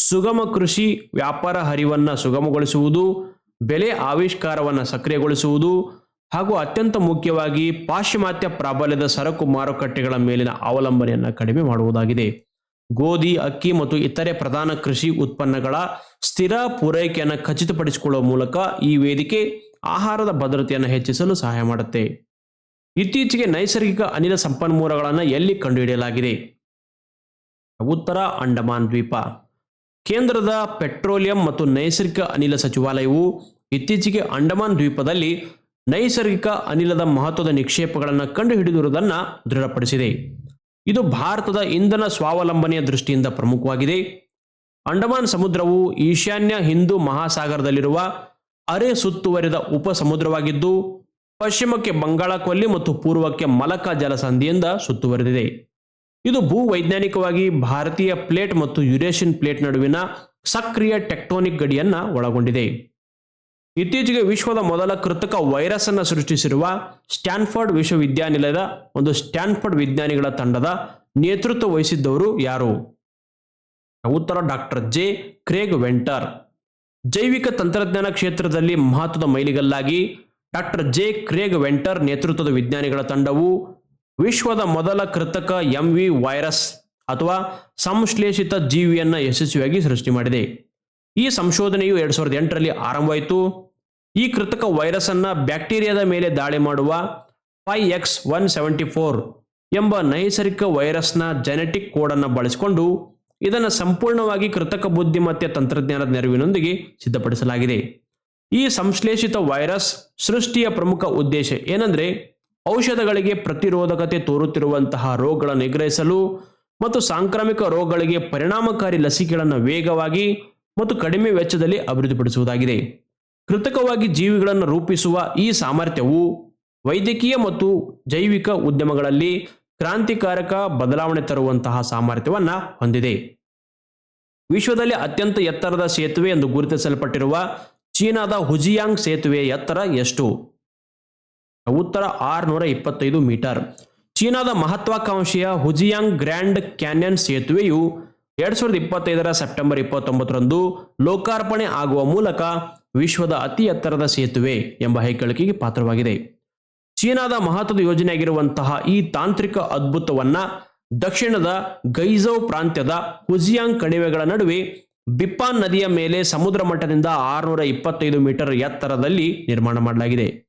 ಸುಗಮ ಕೃಷಿ ವ್ಯಾಪಾರ ಹರಿವನ್ನು ಸುಗಮಗೊಳಿಸುವುದು ಬೆಲೆ ಆವಿಷ್ಕಾರವನ್ನು ಸಕ್ರಿಯಗೊಳಿಸುವುದು ಹಾಗೂ ಅತ್ಯಂತ ಮುಖ್ಯವಾಗಿ ಪಾಶ್ಚಿಮಾತ್ಯ ಪ್ರಾಬಲ್ಯದ ಸರಕು ಮಾರುಕಟ್ಟೆಗಳ ಮೇಲಿನ ಅವಲಂಬನೆಯನ್ನು ಕಡಿಮೆ ಮಾಡುವುದಾಗಿದೆ. ಗೋಧಿ, ಅಕ್ಕಿ ಮತ್ತು ಇತರೆ ಪ್ರಧಾನ ಕೃಷಿ ಉತ್ಪನ್ನಗಳ ಸ್ಥಿರ ಪೂರೈಕೆಯನ್ನು ಖಚಿತಪಡಿಸಿಕೊಳ್ಳುವ ಮೂಲಕ ಈ ವೇದಿಕೆ ಆಹಾರದ ಭದ್ರತೆಯನ್ನು ಹೆಚ್ಚಿಸಲು ಸಹಾಯ ಮಾಡುತ್ತೆ. ಇತ್ತೀಚೆಗೆ ನೈಸರ್ಗಿಕ ಅನಿಲ ಸಂಪನ್ಮೂಲಗಳನ್ನು ಎಲ್ಲಿ ಕಂಡುಹಿಡಿಯಲಾಗಿದೆ? ಉತ್ತರ ಅಂಡಮಾನ್ ದ್ವೀಪ. ಕೇಂದ್ರದ ಪೆಟ್ರೋಲಿಯಂ ಮತ್ತು ನೈಸರ್ಗಿಕ ಅನಿಲ ಸಚಿವಾಲಯವು ಇತ್ತೀಚೆಗೆ ಅಂಡಮಾನ್ ದ್ವೀಪದಲ್ಲಿ ನೈಸರ್ಗಿಕ ಅನಿಲದ ಮಹತ್ವದ ನಿಕ್ಷೇಪಗಳನ್ನು ಕಂಡುಹಿಡಿದಿರುವುದನ್ನು ದೃಢಪಡಿಸಿದೆ. ಇದು ಭಾರತದ ಇಂಧನ ಸ್ವಾವಲಂಬನೆಯ ದೃಷ್ಟಿಯಿಂದ ಪ್ರಮುಖವಾಗಿದೆ. ಅಂಡಮಾನ್ ಸಮುದ್ರವು ಈಶಾನ್ಯ ಹಿಂದೂ ಮಹಾಸಾಗರದಲ್ಲಿರುವ ಅರೆ ಸುತ್ತುವರಿದ ಉಪ ಸಮುದ್ರವಾಗಿದ್ದು ಪಶ್ಚಿಮಕ್ಕೆ ಬಂಗಾಳ ಕೊಲ್ಲಿ ಮತ್ತು ಪೂರ್ವಕ್ಕೆ ಮಲಕ ಜಲಸಂಧಿಯಿಂದ ಸುತ್ತುವರೆದಿದೆ. ಇದು ಭೂ ವೈಜ್ಞಾನಿಕವಾಗಿ ಭಾರತೀಯ ಪ್ಲೇಟ್ ಮತ್ತು ಯುರೇಷಿಯನ್ ಪ್ಲೇಟ್ ನಡುವಿನ ಸಕ್ರಿಯ ಟೆಕ್ಟೋನಿಕ್ ಗಡಿಯನ್ನ ಒಳಗೊಂಡಿದೆ. ಇತ್ತೀಚೆಗೆ ವಿಶ್ವದ ಮೊದಲ ಕೃತಕ ವೈರಸ್ ಅನ್ನು ಸೃಷ್ಟಿಸಿರುವ ಸ್ಟ್ಯಾನ್ಫರ್ಡ್ ವಿಶ್ವವಿದ್ಯಾನಿಲಯದ ಒಂದು ಸ್ಟ್ಯಾನ್ಫರ್ಡ್ ವಿಜ್ಞಾನಿಗಳ ತಂಡದ ನೇತೃತ್ವ ವಹಿಸಿದ್ದವರು ಯಾರು? ಉತ್ತರ ಡಾಕ್ಟರ್ ಜೆ. Craig venter. ಜೈವಿಕ ತಂತ್ರಜ್ಞಾನ ಕ್ಷೇತ್ರದಲ್ಲಿ ಮಹತ್ವದ ಮೈಲಿಗಲ್ಲಾಗಿ ಡಾಕ್ಟರ್ ಜೆ. ಕ್ರೇಗ್ ವೆಂಟರ್ ನೇತೃತ್ವದ ವಿಜ್ಞಾನಿಗಳ ತಂಡವು ವಿಶ್ವದ ಮೊದಲ ಕೃತಕ ಎಂವಿ ವೈರಸ್ ಅಥವಾ ಸಂಶ್ಲೇಷಿತ ಜೀವಿಯನ್ನು ಯಶಸ್ವಿಯಾಗಿ ಸೃಷ್ಟಿ ಮಾಡಿದೆ. ಈ ಸಂಶೋಧನೆಯು ಎರಡು ಸಾವಿರದ ಎಂಟರಲ್ಲಿ ಆರಂಭವಾಯಿತು. ಈ ಕೃತಕ ವೈರಸ್ ಅನ್ನ ಬ್ಯಾಕ್ಟೀರಿಯಾದ ಮೇಲೆ ದಾಳಿ ಮಾಡುವ phi X one seventy four ಎಂಬ ನೈಸರ್ಗಿಕ ವೈರಸ್ನ ಜೆನೆಟಿಕ್ ಕೋಡನ್ನು ಬಳಸಿಕೊಂಡು ಇದನ್ನು ಸಂಪೂರ್ಣವಾಗಿ ಕೃತಕ ಬುದ್ಧಿಮತ್ತೆ ತಂತ್ರಜ್ಞಾನದ ನೆರವಿನೊಂದಿಗೆ ಸಿದ್ಧಪಡಿಸಲಾಗಿದೆ. ಈ ಸಂಶ್ಲೇಷಿತ ವೈರಸ್ ಸೃಷ್ಟಿಯ ಪ್ರಮುಖ ಉದ್ದೇಶ ಏನಂದ್ರೆ ಔಷಧಗಳಿಗೆ ಪ್ರತಿರೋಧಕತೆ ತೋರುತ್ತಿರುವಂತಹ ರೋಗಗಳನ್ನು ನಿಗ್ರಹಿಸಲು ಮತ್ತು ಸಾಂಕ್ರಾಮಿಕ ರೋಗಗಳಿಗೆ ಪರಿಣಾಮಕಾರಿ ಲಸಿಕೆಗಳನ್ನು ವೇಗವಾಗಿ ಮತ್ತು ಕಡಿಮೆ ವೆಚ್ಚದಲ್ಲಿ ಅಭಿವೃದ್ಧಿಪಡಿಸುವುದಾಗಿದೆ. ಕೃತಕವಾಗಿ ಜೀವಿಗಳನ್ನು ರೂಪಿಸುವ ಈ ಸಾಮರ್ಥ್ಯವು ವೈದ್ಯಕೀಯ ಮತ್ತು ಜೈವಿಕ ಉದ್ಯಮಗಳಲ್ಲಿ ಕ್ರಾಂತಿಕಾರಕ ಬದಲಾವಣೆ ತರುವಂತಹ ಸಾಮರ್ಥ್ಯವನ್ನು ಹೊಂದಿದೆ. ವಿಶ್ವದಲ್ಲಿ ಅತ್ಯಂತ ಎತ್ತರದ ಸೇತುವೆ ಎಂದು ಗುರುತಿಸಲ್ಪಟ್ಟಿರುವ ಚೀನಾದ ಹುಜಿಯಾಂಗ್ ಸೇತುವೆಯ ಎತ್ತರ ಎಷ್ಟು? ಉತ್ತರ ಆರುನೂರ ಇಪ್ಪತ್ತೈದು ಮೀಟರ್. ಚೀನಾದ ಮಹತ್ವಾಕಾಂಕ್ಷೆಯ ಹುಜಿಯಾಂಗ್ ಗ್ರ್ಯಾಂಡ್ ಕ್ಯಾನ್ಯನ್ ಸೇತುವೆಯು ಎರಡ್ ಸಾವಿರದ ಇಪ್ಪತ್ತೈದರ ಸೆಪ್ಟೆಂಬರ್ ಇಪ್ಪತ್ತೊಂಬತ್ತರಂದು ಲೋಕಾರ್ಪಣೆ ಆಗುವ ಮೂಲಕ ವಿಶ್ವದ ಅತಿ ಎತ್ತರದ ಸೇತುವೆ ಎಂಬ ಹೆಗ್ಗಳಿಕೆಗೆ ಪಾತ್ರವಾಗಿದೆ. ಚೀನಾದ ಮಹತ್ವದ ಯೋಜನೆಯಾಗಿರುವಂತಹ ಈ ತಾಂತ್ರಿಕ ಅದ್ಭುತವನ್ನ ದಕ್ಷಿಣದ ಗೈಝೌ ಪ್ರಾಂತ್ಯದ ಹುಜಿಯಾಂಗ್ ಕಣಿವೆಗಳ ನಡುವೆ ಬಿಪ್ಪಾನ್ ನದಿಯ ಮೇಲೆ ಸಮುದ್ರ ಮಟ್ಟದಿಂದ ಆರುನೂರ ಇಪ್ಪತ್ತೈದು ಮೀಟರ್ ಎತ್ತರದಲ್ಲಿ ನಿರ್ಮಾಣ ಮಾಡಲಾಗಿದೆ.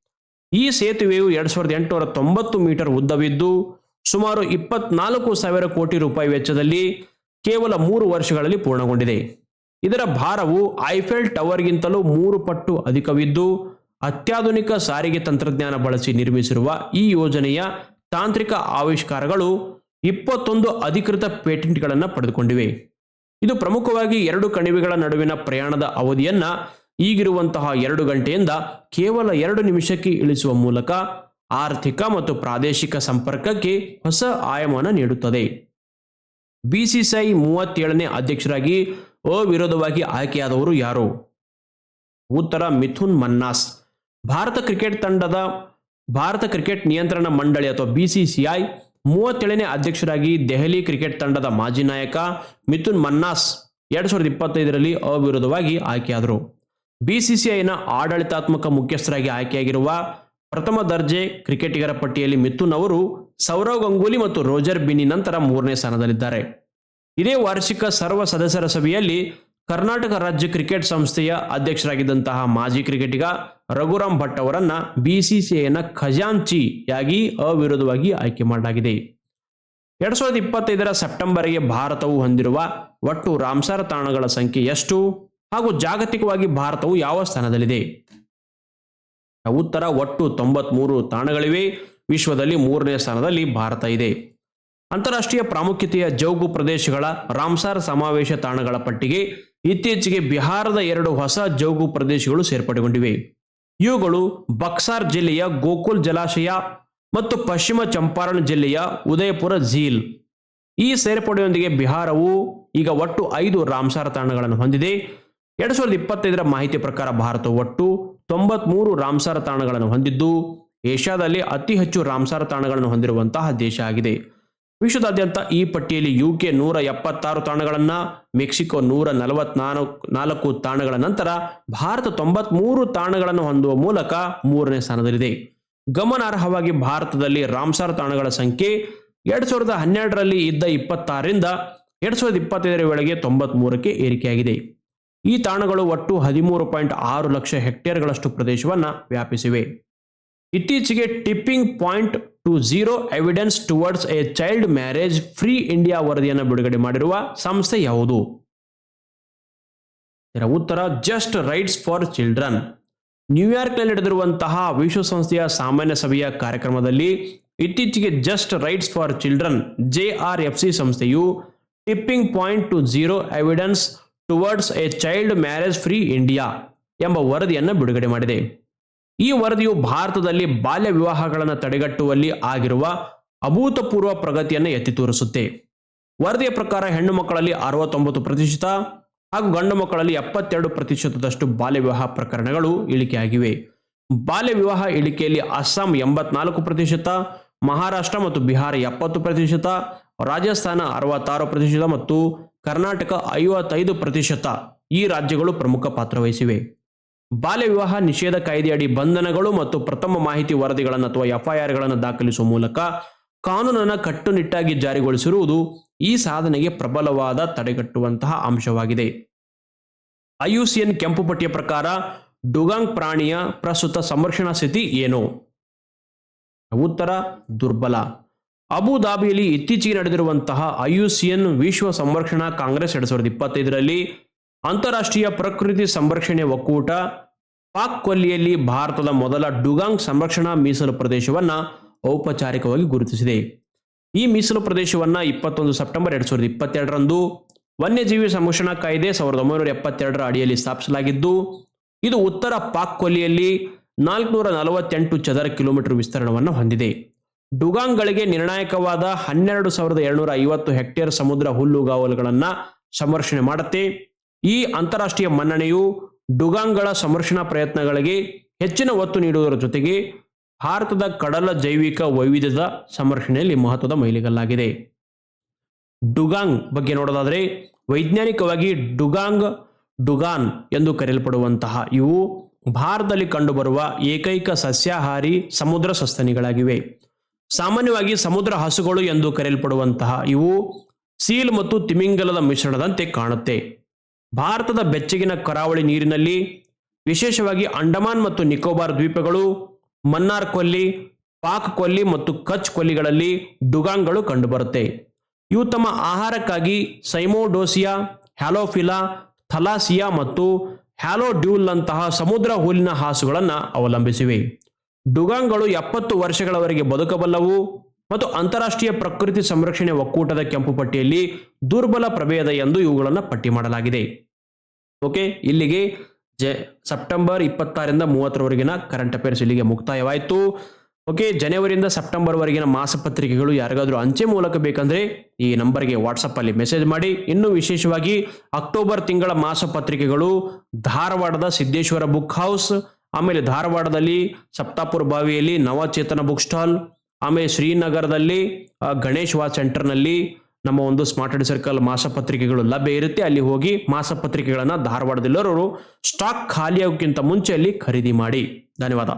ಈ ಸೇತುವೆಯು ಎರಡ್ ಸಾವಿರದ ಎಂಟುನೂರ ತೊಂಬತ್ತು ಮೀಟರ್ ಉದ್ದವಿದ್ದು ಸುಮಾರು ಇಪ್ಪತ್ನಾಲ್ಕು ಸಾವಿರ ಕೋಟಿ ರೂಪಾಯಿ ವೆಚ್ಚದಲ್ಲಿ ಕೇವಲ ಮೂರು ವರ್ಷಗಳಲ್ಲಿ ಪೂರ್ಣಗೊಂಡಿದೆ. ಇದರ ಭಾರವು ಐಫೆಲ್ ಟವರ್ಗಿಂತಲೂ ಮೂರು ಪಟ್ಟು ಅಧಿಕವಿದ್ದು ಅತ್ಯಾಧುನಿಕ ಸಾರಿಗೆ ತಂತ್ರಜ್ಞಾನ ಬಳಸಿ ನಿರ್ಮಿಸಿರುವ ಈ ಯೋಜನೆಯ ತಾಂತ್ರಿಕ ಆವಿಷ್ಕಾರಗಳು ಇಪ್ಪತ್ತೊಂದು ಅಧಿಕೃತ ಪೇಟೆಂಟ್ಗಳನ್ನು ಪಡೆದುಕೊಂಡಿವೆ. ಇದು ಪ್ರಮುಖವಾಗಿ ಎರಡು ಕಣಿವೆಗಳ ನಡುವಿನ ಪ್ರಯಾಣದ ಅವಧಿಯನ್ನ ಈಗಿರುವಂತಹ ಎರಡು ಗಂಟೆಯಿಂದ ಕೇವಲ ಎರಡು ನಿಮಿಷಕ್ಕೆ ಇಳಿಸುವ ಮೂಲಕ ಆರ್ಥಿಕ ಮತ್ತು ಪ್ರಾದೇಶಿಕ ಸಂಪರ್ಕಕ್ಕೆ ಹೊಸ ಆಯಾಮನ ನೀಡುತ್ತದೆ. ಬಿಸಿಸಿಐ ಮೂವತ್ತೇಳನೇ ಅಧ್ಯಕ್ಷರಾಗಿ ಅವಿರೋಧವಾಗಿ ಆಯ್ಕೆಯಾದವರು ಯಾರು? ಉತ್ತರ, ಮಿಥುನ್ ಮನ್ನಾಸ್. ಭಾರತ ಕ್ರಿಕೆಟ್ ತಂಡದ, ಭಾರತ ಕ್ರಿಕೆಟ್ ನಿಯಂತ್ರಣ ಮಂಡಳಿ ಅಥವಾ ಬಿಸಿಸಿಐ ಮೂವತ್ತೇಳನೇ ಅಧ್ಯಕ್ಷರಾಗಿ ದೆಹಲಿ ಕ್ರಿಕೆಟ್ ತಂಡದ ಮಾಜಿ ನಾಯಕ ಮಿಥುನ್ ಮನ್ನಾಸ್ ಎರಡ್ ಸಾವಿರದ ಇಪ್ಪತ್ತೈದರಲ್ಲಿ ಅವಿರೋಧವಾಗಿ ಆಯ್ಕೆಯಾದರು. ಬಿಸಿಸಿಐನ ಆಡಳಿತಾತ್ಮಕ ಮುಖ್ಯಸ್ಥರಾಗಿ ಆಯ್ಕೆಯಾಗಿರುವ ಪ್ರಥಮ ದರ್ಜೆ ಕ್ರಿಕೆಟಿಗರ ಪಟ್ಟಿಯಲ್ಲಿ ಮಿಥುನ್ ಅವರು, ಸೌರವ್ ಗಂಗೂಲಿ ಮತ್ತು ರೋಜರ್ ಬಿನಿ ನಂತರ ಮೂರನೇ ಸ್ಥಾನದಲ್ಲಿದ್ದಾರೆ. ಇದೇ ವಾರ್ಷಿಕ ಸರ್ವ ಸದಸ್ಯರ ಸಭೆಯಲ್ಲಿ ಕರ್ನಾಟಕ ರಾಜ್ಯ ಕ್ರಿಕೆಟ್ ಸಂಸ್ಥೆಯ ಅಧ್ಯಕ್ಷರಾಗಿದ್ದಂತಹ ಮಾಜಿ ಕ್ರಿಕೆಟಿಗ ರಘುರಾಮ್ ಭಟ್ ಅವರನ್ನ ಬಿಸಿಸಿಐನ ಖಜಾಂಚಿಯಾಗಿ ಅವಿರೋಧವಾಗಿ ಆಯ್ಕೆ ಮಾಡಲಾಗಿದೆ. ಎರಡ್ ಸಾವಿರದ ಇಪ್ಪತ್ತೈದರ ಸೆಪ್ಟೆಂಬರ್ಗೆ ಭಾರತವು ಹೊಂದಿರುವ ಒಟ್ಟು ರಾಮ್ಸಾರ ತಾಣಗಳ ಸಂಖ್ಯೆ ಎಷ್ಟು? ಹಾಗೂ ಜಾಗತಿಕವಾಗಿ ಭಾರತವು ಯಾವ ಸ್ಥಾನದಲ್ಲಿದೆ? ಉತ್ತರ ಒಟ್ಟು ತೊಂಬತ್ಮೂರು ತಾಣಗಳಿವೆ. ವಿಶ್ವದಲ್ಲಿ ಮೂರನೇ ಸ್ಥಾನದಲ್ಲಿ ಭಾರತ ಇದೆ. ಅಂತಾರಾಷ್ಟ್ರೀಯ ಪ್ರಾಮುಖ್ಯತೆಯ ಜೌಗು ಪ್ರದೇಶಗಳ ರಾಮ್ಸಾರ್ ಸಮಾವೇಶ ತಾಣಗಳ ಪಟ್ಟಿಗೆ ಇತ್ತೀಚೆಗೆ ಬಿಹಾರದ ಎರಡು ಹೊಸ ಜೌಗು ಪ್ರದೇಶಗಳು ಸೇರ್ಪಡೆಗೊಂಡಿವೆ. ಇವುಗಳು ಬಕ್ಸಾರ್ ಜಿಲ್ಲೆಯ ಗೋಕುಲ್ ಜಲಾಶಯ ಮತ್ತು ಪಶ್ಚಿಮ ಚಂಪಾರಣ್ ಜಿಲ್ಲೆಯ ಉದಯಪುರ ಝೀಲ್. ಈ ಸೇರ್ಪಡೆಯೊಂದಿಗೆ ಬಿಹಾರವು ಈಗ ಒಟ್ಟು ಐದು ರಾಮ್ಸಾರ್ ತಾಣಗಳನ್ನು ಹೊಂದಿದೆ. ಎರಡ್ ಸಾವಿರದ ಇಪ್ಪತ್ತೈದರ ಮಾಹಿತಿ ಪ್ರಕಾರ ಭಾರತ ಒಟ್ಟು ತೊಂಬತ್ಮೂರು ರಾಮ್ಸಾರ ತಾಣಗಳನ್ನು ಹೊಂದಿದ್ದು, ಏಷ್ಯಾದಲ್ಲಿ ಅತಿ ಹೆಚ್ಚು ರಾಮ್ಸಾರ ತಾಣಗಳನ್ನು ಹೊಂದಿರುವಂತಹ ದೇಶ ಆಗಿದೆ. ವಿಶ್ವದಾದ್ಯಂತ ಈ ಪಟ್ಟಿಯಲ್ಲಿ ಯುಕೆ ನೂರ ಎಪ್ಪತ್ತಾರು ತಾಣಗಳನ್ನು, ಮೆಕ್ಸಿಕೋ ನೂರ ನಲವತ್ನಾಲ್ಕು, ನಾಲ್ಕು ತಾಣಗಳ ನಂತರ ಭಾರತ ತೊಂಬತ್ಮೂರು ತಾಣಗಳನ್ನು ಹೊಂದುವ ಮೂಲಕ ಮೂರನೇ ಸ್ಥಾನದಲ್ಲಿದೆ. ಗಮನಾರ್ಹವಾಗಿ ಭಾರತದಲ್ಲಿ ರಾಮ್ಸಾರ್ ತಾಣಗಳ ಸಂಖ್ಯೆ ಎರಡ್ ಸಾವಿರದ ಹನ್ನೆರಡರಲ್ಲಿ ಇದ್ದ ಇಪ್ಪತ್ತಾರರಿಂದ ಎರಡ್ ಸಾವಿರದ ಇಪ್ಪತ್ತೈದರ ವೇಳೆಗೆ ತೊಂಬತ್ಮೂರಕ್ಕೆ ಏರಿಕೆಯಾಗಿದೆ. ಈ ತಾಣಗಳು ಒಟ್ಟು ಹದಿಮೂರು ಪಾಯಿಂಟ್ ಆರು ಲಕ್ಷ ಹೆಕ್ಟೇರ್ಗಳಷ್ಟು ಪ್ರದೇಶವನ್ನು ವ್ಯಾಪಿಸಿವೆ. ಇತ್ತೀಚೆಗೆ tipping point to zero evidence towards a child marriage free India ವರದಿಯನ್ನು ಬಿಡುಗಡೆ ಮಾಡಿರುವ ಸಂಸ್ಥೆ ಯಾವುದು? ಇದರ ಉತ್ತರ, ಜಸ್ಟ್ ರೈಟ್ಸ್ ಫಾರ್ ಚಿಲ್ಡ್ರನ್. ನ್ಯೂಯಾರ್ಕ್ನಲ್ಲಿ ನಡೆದಿರುವಂತಹ ವಿಶ್ವಸಂಸ್ಥೆಯ ಸಾಮಾನ್ಯ ಸಭೆಯ ಕಾರ್ಯಕ್ರಮದಲ್ಲಿ ಇತ್ತೀಚೆಗೆ just rights for children J R F C ಸಂಸ್ಥೆಯು tipping point to zero evidence towards a child marriage free India ಎಂಬ ವರದಿಯನ್ನು ಬಿಡುಗಡೆ ಮಾಡಿದೆ. ಈ ವರದಿಯು ಭಾರತದಲ್ಲಿ ಬಾಲ್ಯ ವಿವಾಹಗಳನ್ನು ತಡೆಗಟ್ಟುವಲ್ಲಿ ಆಗಿರುವ ಅಭೂತಪೂರ್ವ ಪ್ರಗತಿಯನ್ನು ಎತ್ತಿ ತೋರಿಸುತ್ತೆ. ವರದಿಯ ಪ್ರಕಾರ ಹೆಣ್ಣು ಮಕ್ಕಳಲ್ಲಿ ಅರವತ್ತೊಂಬತ್ತು ಪ್ರತಿಶತ ಹಾಗೂ ಗಂಡು ಮಕ್ಕಳಲ್ಲಿ ಎಪ್ಪತ್ತೆರಡು ಪ್ರತಿಶತದಷ್ಟು ಬಾಲ್ಯ ವಿವಾಹ ಪ್ರಕರಣಗಳು ಇಳಿಕೆಯಾಗಿವೆ. ಬಾಲ್ಯ ವಿವಾಹ ಇಳಿಕೆಯಲ್ಲಿ ಅಸ್ಸಾಂ ಎಂಬತ್ನಾಲ್ಕು ಪ್ರತಿಶತ, ಮಹಾರಾಷ್ಟ್ರ ಮತ್ತು ಬಿಹಾರ ಎಪ್ಪತ್ತು ಪ್ರತಿಶತ, ರಾಜಸ್ಥಾನ ಅರವತ್ತಾರು ಪ್ರತಿಶತ ಮತ್ತು ಕರ್ನಾಟಕ ಐವತ್ತೈದು ಪ್ರತಿಶತ ಈ ರಾಜ್ಯಗಳು ಪ್ರಮುಖ ಪಾತ್ರ ವಹಿಸಿವೆ. ಬಾಲ್ಯ ವಿವಾಹ ನಿಷೇಧ ಕಾಯ್ದೆಯಡಿ ಬಂಧನಗಳು ಮತ್ತು ಪ್ರಥಮ ಮಾಹಿತಿ ವರದಿಗಳನ್ನು ಅಥವಾ ಎಫ್ಐಆರ್ಗಳನ್ನು ದಾಖಲಿಸುವ ಮೂಲಕ ಕಾನೂನನ್ನು ಕಟ್ಟುನಿಟ್ಟಾಗಿ ಜಾರಿಗೊಳಿಸಿರುವುದು ಈ ಸಾಧನೆಗೆ ಪ್ರಬಲವಾದ ತಡೆಗಟ್ಟುವಂತಹ ಅಂಶವಾಗಿದೆ. ಐಯುಸಿಎನ್ ಕೆಂಪು ಪಟ್ಟಿಯ ಪ್ರಕಾರ ಡುಗಾಂಗ್ ಪ್ರಾಣಿಯ ಪ್ರಸ್ತುತ ಸಂರಕ್ಷಣಾ ಸ್ಥಿತಿ ಏನು? ಉತ್ತರ ದುರ್ಬಲ. ಅಬುಧಾಬಿಯಲ್ಲಿ ಇತ್ತೀಚೆಗೆ ನಡೆದಿರುವಂತಹ ಐಯುಸಿಎನ್ ವಿಶ್ವ ಸಂರಕ್ಷಣಾ ಕಾಂಗ್ರೆಸ್ ಎರಡ್ ಸಾವಿರದ ಇಪ್ಪತ್ತೈದರಲ್ಲಿ ಅಂತಾರಾಷ್ಟ್ರೀಯ ಪ್ರಕೃತಿ ಸಂರಕ್ಷಣೆ ಒಕ್ಕೂಟ ಪಾಕ್ ಕೊಲ್ಲಿಯಲ್ಲಿ ಭಾರತದ ಮೊದಲ ಡುಗಾಂಗ್ ಸಂರಕ್ಷಣಾ ಮೀಸಲು ಪ್ರದೇಶವನ್ನು ಔಪಚಾರಿಕವಾಗಿ ಗುರುತಿಸಿದೆ. ಈ ಮೀಸಲು ಪ್ರದೇಶವನ್ನು ಇಪ್ಪತ್ತೊಂದು ಸೆಪ್ಟೆಂಬರ್ ಎರಡ್ ಸಾವಿರದ ಇಪ್ಪತ್ತೆರಡರಂದು ವನ್ಯಜೀವಿ ಸಂರಕ್ಷಣಾ ಕಾಯ್ದೆ ಸಾವಿರದ ಒಂಬೈನೂರ ಎಪ್ಪತ್ತೆರಡರ ಅಡಿಯಲ್ಲಿ ಸ್ಥಾಪಿಸಲಾಗಿದ್ದು, ಇದು ಉತ್ತರ ಪಾಕ್ ಕೊಲ್ಲಿಯಲ್ಲಿ ನಾಲ್ಕುನೂರ ನಲವತ್ತೆಂಟು ಚದರ ಕಿಲೋಮೀಟರ್ ವಿಸ್ತರಣವನ್ನು ಹೊಂದಿದೆ. ಡುಗಾಂಗ್ಗಳಿಗೆ ನಿರ್ಣಾಯಕವಾದ ಹನ್ನೆರಡು ಸಾವಿರದ ಏಳ್ನೂರ ಐವತ್ತು ಹೆಕ್ಟೇರ್ ಸಮುದ್ರ ಹುಲ್ಲುಗಾವಲುಗಳನ್ನು ಸಂರಕ್ಷಣೆ ಮಾಡುತ್ತೆ. ಈ ಅಂತಾರಾಷ್ಟ್ರೀಯ ಮನ್ನಣೆಯು ಡುಗಾಂಗ್ಗಳ ಸಂರಕ್ಷಣಾ ಪ್ರಯತ್ನಗಳಿಗೆ ಹೆಚ್ಚಿನ ಒತ್ತು ನೀಡುವುದರ ಜೊತೆಗೆ ಭಾರತದ ಕಡಲ ಜೈವಿಕ ವೈವಿಧ್ಯದ ಸಂರಕ್ಷಣೆಯಲ್ಲಿ ಮಹತ್ವದ ಮೈಲಿಗಲ್ಲಾಗಿದೆ. ಡುಗಾಂಗ್ ಬಗ್ಗೆ ನೋಡೋದಾದರೆ ವೈಜ್ಞಾನಿಕವಾಗಿ ಡುಗಾಂಗ್, ಡುಗಾನ್ ಎಂದು ಕರೆಯಲ್ಪಡುವಂತಹ ಇವು ಭಾರತದಲ್ಲಿ ಕಂಡುಬರುವ ಏಕೈಕ ಸಸ್ಯಾಹಾರಿ ಸಮುದ್ರ ಸಸ್ತನಿಗಳಾಗಿವೆ. ಸಾಮಾನ್ಯವಾಗಿ ಸಮುದ್ರ ಹಸುಗಳು ಎಂದು ಕರೆಯಲ್ಪಡುವಂತಹ ಇವು ಸೀಲ್ ಮತ್ತು ತಿಮಿಂಗಲದ ಮಿಶ್ರಣದಂತೆ ಕಾಣುತ್ತೆ. ಭಾರತದ ಬೆಚ್ಚಗಿನ ಕರಾವಳಿ ನೀರಿನಲ್ಲಿ ವಿಶೇಷವಾಗಿ ಅಂಡಮಾನ್ ಮತ್ತು ನಿಕೋಬಾರ್ ದ್ವೀಪಗಳು, ಮನ್ನಾರ್ ಕೊಲ್ಲಿ, ಪಾಕ್ ಕೊಲ್ಲಿ ಮತ್ತು ಕಚ್ ಕೊಲ್ಲಿಗಳಲ್ಲಿ ಡುಗಾಂಗ್ಗಳು ಕಂಡುಬರುತ್ತೆ. ಇವು ತಮ್ಮ ಆಹಾರಕ್ಕಾಗಿ ಸೈಮೋಡೋಸಿಯಾ, ಹ್ಯಾಲೋಫಿಲಾ, ಥಲಾಸಿಯಾ ಮತ್ತು ಹ್ಯಾಲೋಡ್ಯೂಲ್ನಂತಹ ಸಮುದ್ರ ಹುಲ್ಲಿನ ಹಾಸುಗಳನ್ನು ಅವಲಂಬಿಸಿವೆ. ಡುಗಾಂಗ್ಗಳು ಎಪ್ಪತ್ತು ವರ್ಷಗಳವರೆಗೆ ಬದುಕಬಲ್ಲವು ಮತ್ತು ಅಂತಾರಾಷ್ಟ್ರೀಯ ಪ್ರಕೃತಿ ಸಂರಕ್ಷಣೆ ಒಕ್ಕೂಟದ ಕೆಂಪು ಪಟ್ಟಿಯಲ್ಲಿ ದುರ್ಬಲ ಪ್ರಭೇದ ಎಂದು ಇವುಗಳನ್ನು ಪಟ್ಟಿ ಮಾಡಲಾಗಿದೆ. ಓಕೆ, ಇಲ್ಲಿಗೆ ಜ, ಸೆಪ್ಟೆಂಬರ್ ಇಪ್ಪತ್ತಾರರಿಂದ ಮೂವತ್ತರವರೆಗಿನ ಕರೆಂಟ್ ಅಫೇರ್ಸ್ ಇಲ್ಲಿಗೆ ಮುಕ್ತಾಯವಾಯಿತು. ಓಕೆ, ಜನವರಿಯಿಂದ ಸೆಪ್ಟೆಂಬರ್ವರೆಗಿನ ಮಾಸಪತ್ರಿಕೆಗಳು ಯಾರಿಗಾದರೂ ಅಂಚೆ ಮೂಲಕ ಬೇಕಂದ್ರೆ ಈ ನಂಬರ್ಗೆ ವಾಟ್ಸಪ್ಪಲ್ಲಿ ಮೆಸೇಜ್ ಮಾಡಿ. ಇನ್ನು ವಿಶೇಷವಾಗಿ ಅಕ್ಟೋಬರ್ ತಿಂಗಳ ಮಾಸಪತ್ರಿಕೆಗಳು ಧಾರವಾಡದ ಸಿದ್ದೇಶ್ವರ ಬುಕ್ ಹೌಸ್ ಆಮೇಲೆ ಧಾರವಾಡದಲ್ಲಿ ಸಪ್ತಾಪುರ ಬಾವಿಯಲ್ಲಿ ನವಚೇತನ ಬುಕ್ ಸ್ಟಾಲ್, ಆಮೇಲೆ ಶ್ರೀನಗರದಲ್ಲಿ ಗಣೇಶ್ ವಾ ಸೆಂಟರ್ನಲ್ಲಿ ನಮ್ಮ ಒಂದು ಸ್ಮಾರ್ಟೆಡ್ ಸರ್ಕಲ್ ಮಾಸಪತ್ರಿಕೆಗಳು ಲಭ್ಯ ಇರುತ್ತೆ. ಅಲ್ಲಿ ಹೋಗಿ ಮಾಸಪತ್ರಿಕೆಗಳನ್ನು ಧಾರವಾಡದಲ್ಲಿರೋರು ಸ್ಟಾಕ್ ಖಾಲಿಯಾಗೋಕ್ಕಿಂತ ಮುಂಚೆ ಅಲ್ಲಿ ಖರೀದಿ ಮಾಡಿ. ಧನ್ಯವಾದ.